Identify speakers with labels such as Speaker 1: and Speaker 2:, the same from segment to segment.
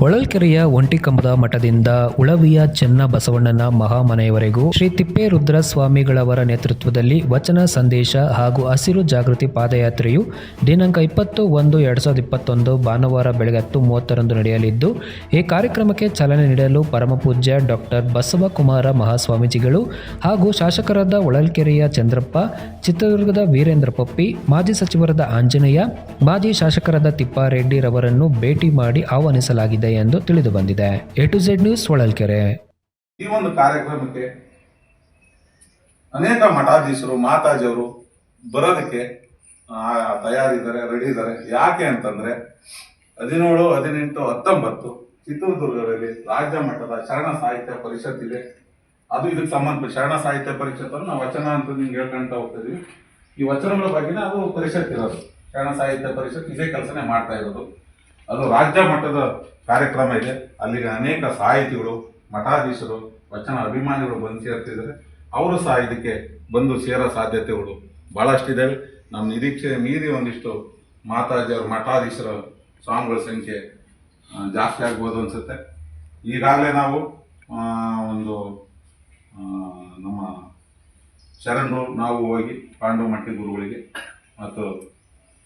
Speaker 1: ಹೊಳಲ್ಕೆರೆಯ ಒಂಟಿಕಂಬದ ಮಠದಿಂದ ಉಳವಿಯ ಚೆನ್ನ ಬಸವಣ್ಣನ ಮಹಾಮನೆಯವರೆಗೂ ಶ್ರೀ ತಿಪ್ಪೇರುದ್ರ ಸ್ವಾಮಿಗಳವರ ನೇತೃತ್ವದಲ್ಲಿ ವಚನ, ಸಂದೇಶ ಹಾಗೂ ಹಸಿರು ಜಾಗೃತಿ ಪಾದಯಾತ್ರೆಯು ದಿನಾಂಕ ಇಪ್ಪತ್ತು ಒಂದು ಎರಡು ಸಾವಿರದ ಇಪ್ಪತ್ತೊಂದು ಭಾನುವಾರ ಬೆಳಗ್ಗೆ ಹತ್ತು ಮೂವತ್ತರಂದು ನಡೆಯಲಿದ್ದು, ಈ ಕಾರ್ಯಕ್ರಮಕ್ಕೆ ಚಾಲನೆ ನೀಡಲು ಪರಮಪೂಜ್ಯ ಡಾಕ್ಟರ್ ಬಸವಕುಮಾರ ಮಹಾಸ್ವಾಮೀಜಿಗಳು ಹಾಗೂ ಶಾಸಕರಾದ ಹೊಳಲ್ಕೆರೆಯ ಚಂದ್ರಪ್ಪ, ಚಿತ್ರದುರ್ಗದ ವೀರೇಂದ್ರ ಪಪ್ಪಿ, ಮಾಜಿ ಸಚಿವರಾದ ಆಂಜನೇಯ, ಮಾಜಿ ಶಾಸಕರಾದ ತಿಪ್ಪಾರೆಡ್ಡಿ ರವರನ್ನು ಭೇಟಿ ಮಾಡಿ ಆಹ್ವಾನಿಸಲಾಗಿದೆ. ಎಂದು ತಿಳಿದು ಬಂದಿದೆ. A to Z news Holalkere.
Speaker 2: ಈ ಒಂದು ಕಾರ್ಯಕ್ರಮಕ್ಕೆ ಅನೇಕ ಮಠಾಧೀಶರು, ಮಾತಾಜಿಯವರು ಬರೋದಕ್ಕೆ ತಯಾರಿದ್ದಾರೆ ರೆಡಿ ಇದ್ದಾರೆ. ಯಾಕೆ ಅಂತಂದ್ರೆ, ಹದಿನೇಳು, ಹದಿನೆಂಟು, ಹತ್ತೊಂಬತ್ತು ಚಿತ್ರದುರ್ಗದಲ್ಲಿ ರಾಜ್ಯ ಮಟ್ಟದ ಶರಣ ಸಾಹಿತ್ಯ ಪರಿಷತ್ ಇದೆ. ಅದು ಇದಕ್ಕೆ ಸಂಬಂಧ ಶರಣ ಸಾಹಿತ್ಯ ಪರಿಷತ್ ನಾವು ವಚನ ಅಂತ ನಿಮ್ಗೆ ಹೇಳ್ಕೊಂತ ಹೋಗ್ತಿದ್ವಿ ಈ ವಚನಗಳ ಬಗ್ಗೆನೇ ಅದು ಪರಿಷತ್ ಇರೋದು. ಶರಣ ಸಾಹಿತ್ಯ ಪರಿಷತ್ ಇದೇ ಕೆಲಸನೇ ಮಾಡ್ತಾ ಇರೋದು. ಅದು ರಾಜ್ಯ ಮಟ್ಟದ ಕಾರ್ಯಕ್ರಮ ಇದೆ. ಅಲ್ಲಿಗೆ ಅನೇಕ ಸಾಹಿತಿಗಳು, ಮಠಾಧೀಶರು, ವಚನ ಅಭಿಮಾನಿಗಳು ಬಂದು ಸೇರ್ತಿದ್ದಾರೆ. ಅವರು ಸಹ ಇದಕ್ಕೆ ಬಂದು ಸೇರೋ ಸಾಧ್ಯತೆಗಳು ಭಾಳಷ್ಟಿದ್ದಾವೆ ನಮ್ಮ ನಿರೀಕ್ಷೆ ಮೀರಿ ಒಂದಿಷ್ಟು ಮಾತಾಜಿಯವರು ಮಠಾಧೀಶರ ಸ್ವಾಮಿಗಳ ಸಂಖ್ಯೆ ಜಾಸ್ತಿ ಆಗ್ಬೋದು ಅನಿಸುತ್ತೆ. ಈಗಾಗಲೇ ನಾವು ಒಂದು ನಮ್ಮ ಶರಣರು, ನಾವು ಹೋಗಿ ಪಾಂಡವಮಟ್ಟಿ ಗುರುಗಳಿಗೆ ಮತ್ತು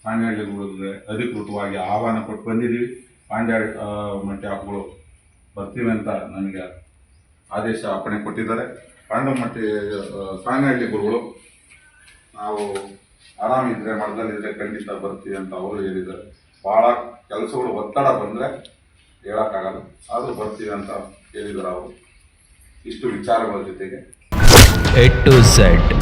Speaker 2: ಪಾಂಡ್ಯಹಳ್ಳಿ ಗುರುಗಳಿಗೆ ಅಧಿಕೃತವಾಗಿ ಆಹ್ವಾನ ಕೊಟ್ಟು ಬಂದಿದ್ದೀವಿ. ಪಾಂಡ್ಯ ಮಠ ಹಾಕುಗಳು ಬರ್ತೀವಿ ಅಂತ ನನಗೆ ಆದೇಶ ಅಪ್ಪಣೆ ಕೊಟ್ಟಿದ್ದಾರೆ. ಪಾಂಡಮಟ್ಟಿ ಸಾಂಗಳ್ಳಿ ಗುರುಗಳು, ನಾವು ಆರಾಮಿದ್ರೆ ಮಠದಲ್ಲಿದ್ರೆ ಖಂಡಿತ ಬರ್ತೀವಿ ಅಂತ ಅವರು ಹೇಳಿದ್ದಾರೆ. ಭಾಳ ಕೆಲಸಗಳು ಒತ್ತಡ ಬಂದರೆ ಹೇಳೋಕ್ಕಾಗಲ್ಲ. ಆದರೂ ಬರ್ತೀವಿ ಅಂತ ಹೇಳಿದ್ದಾರೆ ಅವರು. ಇಷ್ಟು ವಿಚಾರಗಳ ಜೊತೆಗೆ.
Speaker 1: A to Z